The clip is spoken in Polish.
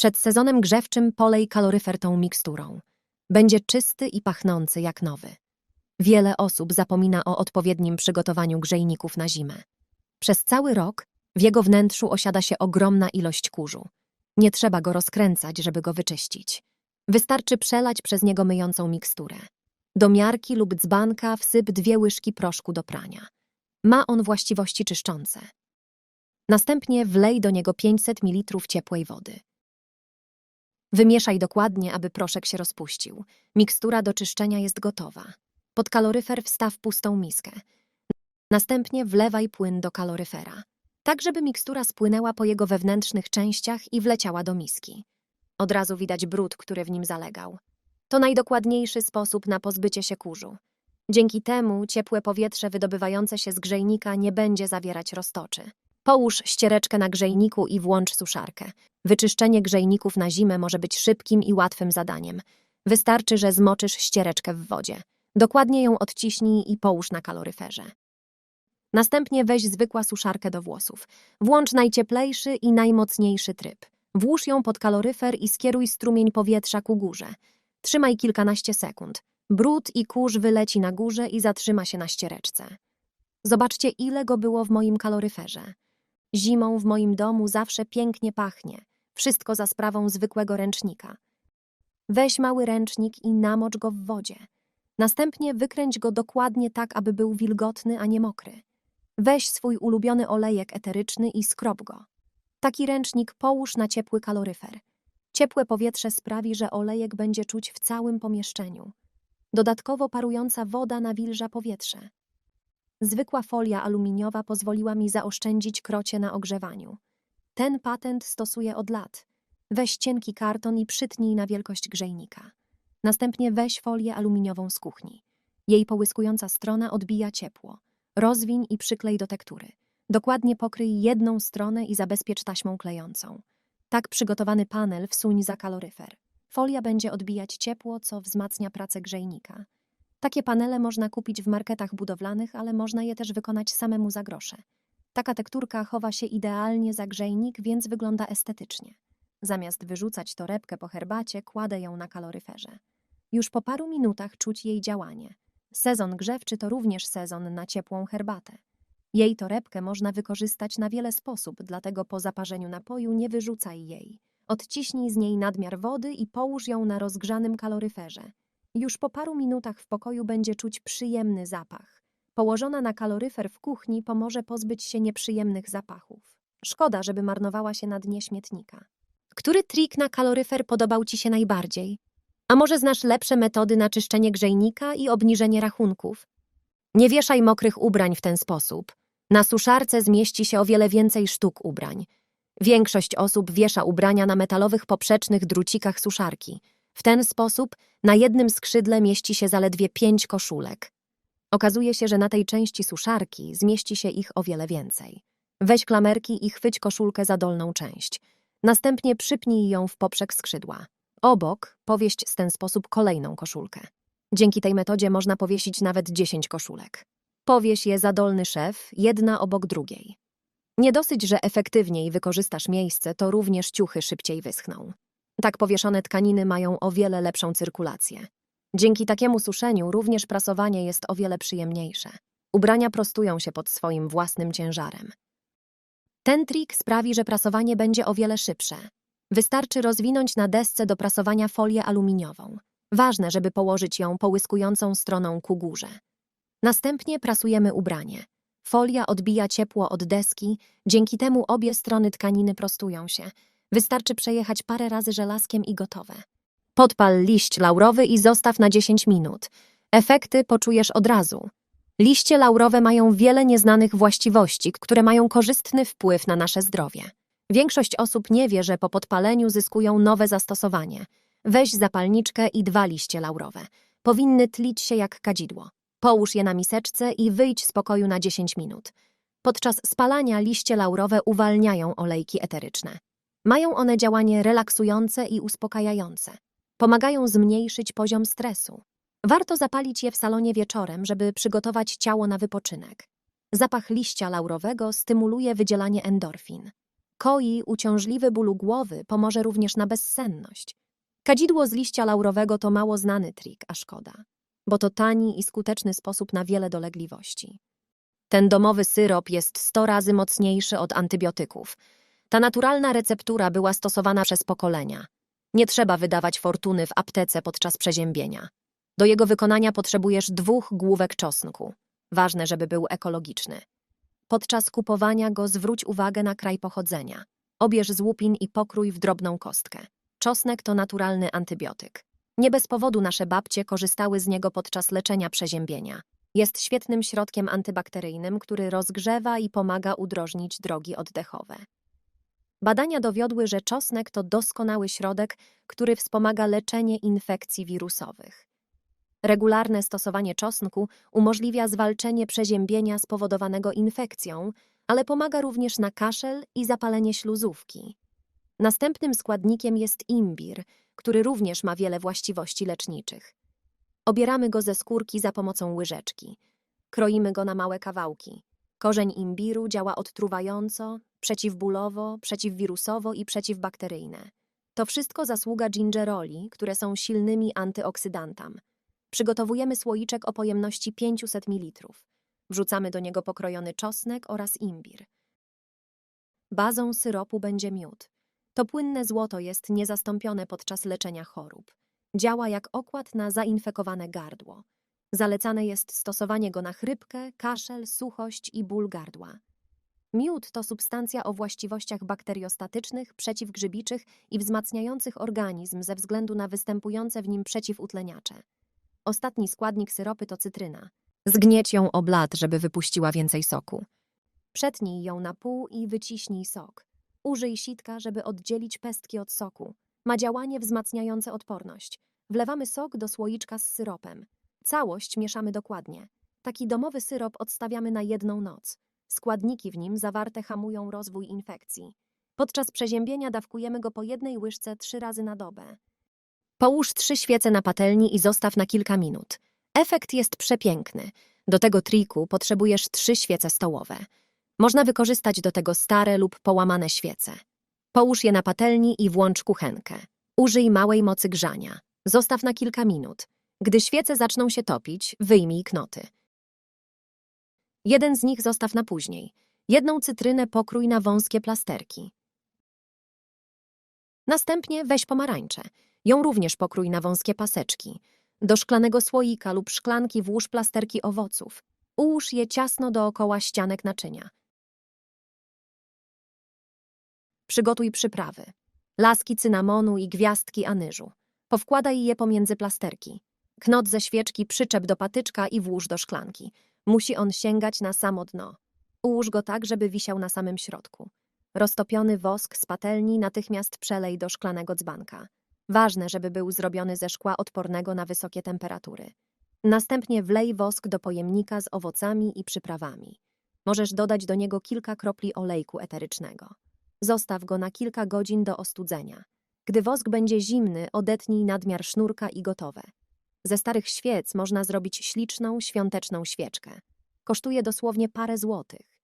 Przed sezonem grzewczym polej kaloryfer tą miksturą. Będzie czysty i pachnący jak nowy. Wiele osób zapomina o odpowiednim przygotowaniu grzejników na zimę. Przez cały rok w jego wnętrzu osiada się ogromna ilość kurzu. Nie trzeba go rozkręcać, żeby go wyczyścić. Wystarczy przelać przez niego myjącą miksturę. Do miarki lub dzbanka wsyp dwie łyżki proszku do prania. Ma on właściwości czyszczące. Następnie wlej do niego 500 ml ciepłej wody. Wymieszaj dokładnie, aby proszek się rozpuścił. Mikstura do czyszczenia jest gotowa. Pod kaloryfer wstaw pustą miskę. Następnie wlewaj płyn do kaloryfera, tak żeby mikstura spłynęła po jego wewnętrznych częściach i wleciała do miski. Od razu widać brud, który w nim zalegał. To najdokładniejszy sposób na pozbycie się kurzu. Dzięki temu ciepłe powietrze wydobywające się z grzejnika nie będzie zawierać roztoczy. Połóż ściereczkę na grzejniku i włącz suszarkę. Wyczyszczenie grzejników na zimę może być szybkim i łatwym zadaniem. Wystarczy, że zmoczysz ściereczkę w wodzie. Dokładnie ją odciśnij i połóż na kaloryferze. Następnie weź zwykła suszarkę do włosów. Włącz najcieplejszy i najmocniejszy tryb. Włóż ją pod kaloryfer i skieruj strumień powietrza ku górze. Trzymaj kilkanaście sekund. Brud i kurz wyleci na górze i zatrzyma się na ściereczce. Zobaczcie, ile go było w moim kaloryferze. Zimą w moim domu zawsze pięknie pachnie. Wszystko za sprawą zwykłego ręcznika. Weź mały ręcznik i namocz go w wodzie. Następnie wykręć go dokładnie tak, aby był wilgotny, a nie mokry. Weź swój ulubiony olejek eteryczny i skrop go. Taki ręcznik połóż na ciepły kaloryfer. Ciepłe powietrze sprawi, że olejek będzie czuć w całym pomieszczeniu. Dodatkowo parująca woda nawilża powietrze. Zwykła folia aluminiowa pozwoliła mi zaoszczędzić krocie na ogrzewaniu. Ten patent stosuję od lat. Weź cienki karton i przytnij na wielkość grzejnika. Następnie weź folię aluminiową z kuchni. Jej połyskująca strona odbija ciepło. Rozwiń i przyklej do tektury. Dokładnie pokryj jedną stronę i zabezpiecz taśmą klejącą. Tak przygotowany panel wsuń za kaloryfer. Folia będzie odbijać ciepło, co wzmacnia pracę grzejnika. Takie panele można kupić w marketach budowlanych, ale można je też wykonać samemu za grosze. Taka tekturka chowa się idealnie za grzejnik, więc wygląda estetycznie. Zamiast wyrzucać torebkę po herbacie, kładę ją na kaloryferze. Już po paru minutach czuć jej działanie. Sezon grzewczy to również sezon na ciepłą herbatę. Jej torebkę można wykorzystać na wiele sposób, dlatego po zaparzeniu napoju nie wyrzucaj jej. Odciśnij z niej nadmiar wody i połóż ją na rozgrzanym kaloryferze. Już po paru minutach w pokoju będzie czuć przyjemny zapach. Położona na kaloryfer w kuchni pomoże pozbyć się nieprzyjemnych zapachów. Szkoda, żeby marnowała się na dnie śmietnika. Który trik na kaloryfer podobał Ci się najbardziej? A może znasz lepsze metody na czyszczenie grzejnika i obniżenie rachunków? Nie wieszaj mokrych ubrań w ten sposób. Na suszarce zmieści się o wiele więcej sztuk ubrań. Większość osób wiesza ubrania na metalowych poprzecznych drucikach suszarki. W ten sposób na jednym skrzydle mieści się zaledwie pięć koszulek. Okazuje się, że na tej części suszarki zmieści się ich o wiele więcej. Weź klamerki i chwyć koszulkę za dolną część. Następnie przypnij ją w poprzek skrzydła. Obok powieść w ten sposób kolejną koszulkę. Dzięki tej metodzie można powiesić nawet 10 koszulek. Powieś je za dolny szef, jedna obok drugiej. Nie dosyć, że efektywniej wykorzystasz miejsce, to również ciuchy szybciej wyschną. Tak powieszone tkaniny mają o wiele lepszą cyrkulację. Dzięki takiemu suszeniu również prasowanie jest o wiele przyjemniejsze. Ubrania prostują się pod swoim własnym ciężarem. Ten trik sprawi, że prasowanie będzie o wiele szybsze. Wystarczy rozwinąć na desce do prasowania folię aluminiową. Ważne, żeby położyć ją połyskującą stroną ku górze. Następnie prasujemy ubranie. Folia odbija ciepło od deski, dzięki temu obie strony tkaniny prostują się. Wystarczy przejechać parę razy żelazkiem i gotowe. Podpal liść laurowy i zostaw na 10 minut. Efekty poczujesz od razu. Liście laurowe mają wiele nieznanych właściwości, które mają korzystny wpływ na nasze zdrowie. Większość osób nie wie, że po podpaleniu zyskują nowe zastosowanie. Weź zapalniczkę i dwa liście laurowe. Powinny tlić się jak kadzidło. Połóż je na miseczce i wyjdź z pokoju na 10 minut. Podczas spalania liście laurowe uwalniają olejki eteryczne. Mają one działanie relaksujące i uspokajające. Pomagają zmniejszyć poziom stresu. Warto zapalić je w salonie wieczorem, żeby przygotować ciało na wypoczynek. Zapach liścia laurowego stymuluje wydzielanie endorfin. koi uciążliwy bólu głowy, pomoże również na bezsenność. Kadzidło z liścia laurowego to mało znany trik, a szkoda, bo to tani i skuteczny sposób na wiele dolegliwości. Ten domowy syrop jest 100 razy mocniejszy od antybiotyków. Ta naturalna receptura była stosowana przez pokolenia. Nie trzeba wydawać fortuny w aptece podczas przeziębienia. Do jego wykonania potrzebujesz dwóch główek czosnku. Ważne, żeby był ekologiczny. Podczas kupowania go zwróć uwagę na kraj pochodzenia. Obierz z łupin i pokrój w drobną kostkę. Czosnek to naturalny antybiotyk. Nie bez powodu nasze babcie korzystały z niego podczas leczenia przeziębienia. Jest świetnym środkiem antybakteryjnym, który rozgrzewa i pomaga udrożnić drogi oddechowe. Badania dowiodły, że czosnek to doskonały środek, który wspomaga leczenie infekcji wirusowych. Regularne stosowanie czosnku umożliwia zwalczenie przeziębienia spowodowanego infekcją, ale pomaga również na kaszel i zapalenie śluzówki. Następnym składnikiem jest imbir, który również ma wiele właściwości leczniczych. Obieramy go ze skórki za pomocą łyżeczki. Kroimy go na małe kawałki. Korzeń imbiru działa odtruwająco, przeciwbólowo, przeciwwirusowo i przeciwbakteryjne. To wszystko zasługa gingeroli, które są silnymi antyoksydantami. Przygotowujemy słoiczek o pojemności 500 ml. Wrzucamy do niego pokrojony czosnek oraz imbir. Bazą syropu będzie miód. To płynne złoto jest niezastąpione podczas leczenia chorób. Działa jak okład na zainfekowane gardło. Zalecane jest stosowanie go na chrypkę, kaszel, suchość i ból gardła. Miód to substancja o właściwościach bakteriostatycznych, przeciwgrzybiczych i wzmacniających organizm ze względu na występujące w nim przeciwutleniacze. Ostatni składnik syropy to cytryna. Zgnieć ją o blat, żeby wypuściła więcej soku. Przetnij ją na pół i wyciśnij sok. Użyj sitka, żeby oddzielić pestki od soku. Ma działanie wzmacniające odporność. Wlewamy sok do słoiczka z syropem. Całość mieszamy dokładnie. Taki domowy syrop odstawiamy na jedną noc. Składniki w nim zawarte hamują rozwój infekcji. Podczas przeziębienia dawkujemy go po jednej łyżce trzy razy na dobę. Połóż trzy świece na patelni i zostaw na kilka minut. Efekt jest przepiękny. Do tego triku potrzebujesz trzy świece stołowe. Można wykorzystać do tego stare lub połamane świece. Połóż je na patelni i włącz kuchenkę. Użyj małej mocy grzania. Zostaw na kilka minut. Gdy świece zaczną się topić, wyjmij knoty. Jeden z nich zostaw na później. Jedną cytrynę pokrój na wąskie plasterki. Następnie weź pomarańczę. Ją również pokrój na wąskie paseczki. Do szklanego słoika lub szklanki włóż plasterki owoców. Ułóż je ciasno dookoła ścianek naczynia. Przygotuj przyprawy. Laski cynamonu i gwiazdki anyżu. Powkładaj je pomiędzy plasterki. Knot ze świeczki przyczep do patyczka i włóż do szklanki. Musi on sięgać na samo dno. Ułóż go tak, żeby wisiał na samym środku. Roztopiony wosk z patelni natychmiast przelej do szklanego dzbanka. Ważne, żeby był zrobiony ze szkła odpornego na wysokie temperatury. Następnie wlej wosk do pojemnika z owocami i przyprawami. Możesz dodać do niego kilka kropli olejku eterycznego. Zostaw go na kilka godzin do ostudzenia. Gdy wosk będzie zimny, odetnij nadmiar sznurka i gotowe. Ze starych świec można zrobić śliczną, świąteczną świeczkę. Kosztuje dosłownie parę złotych.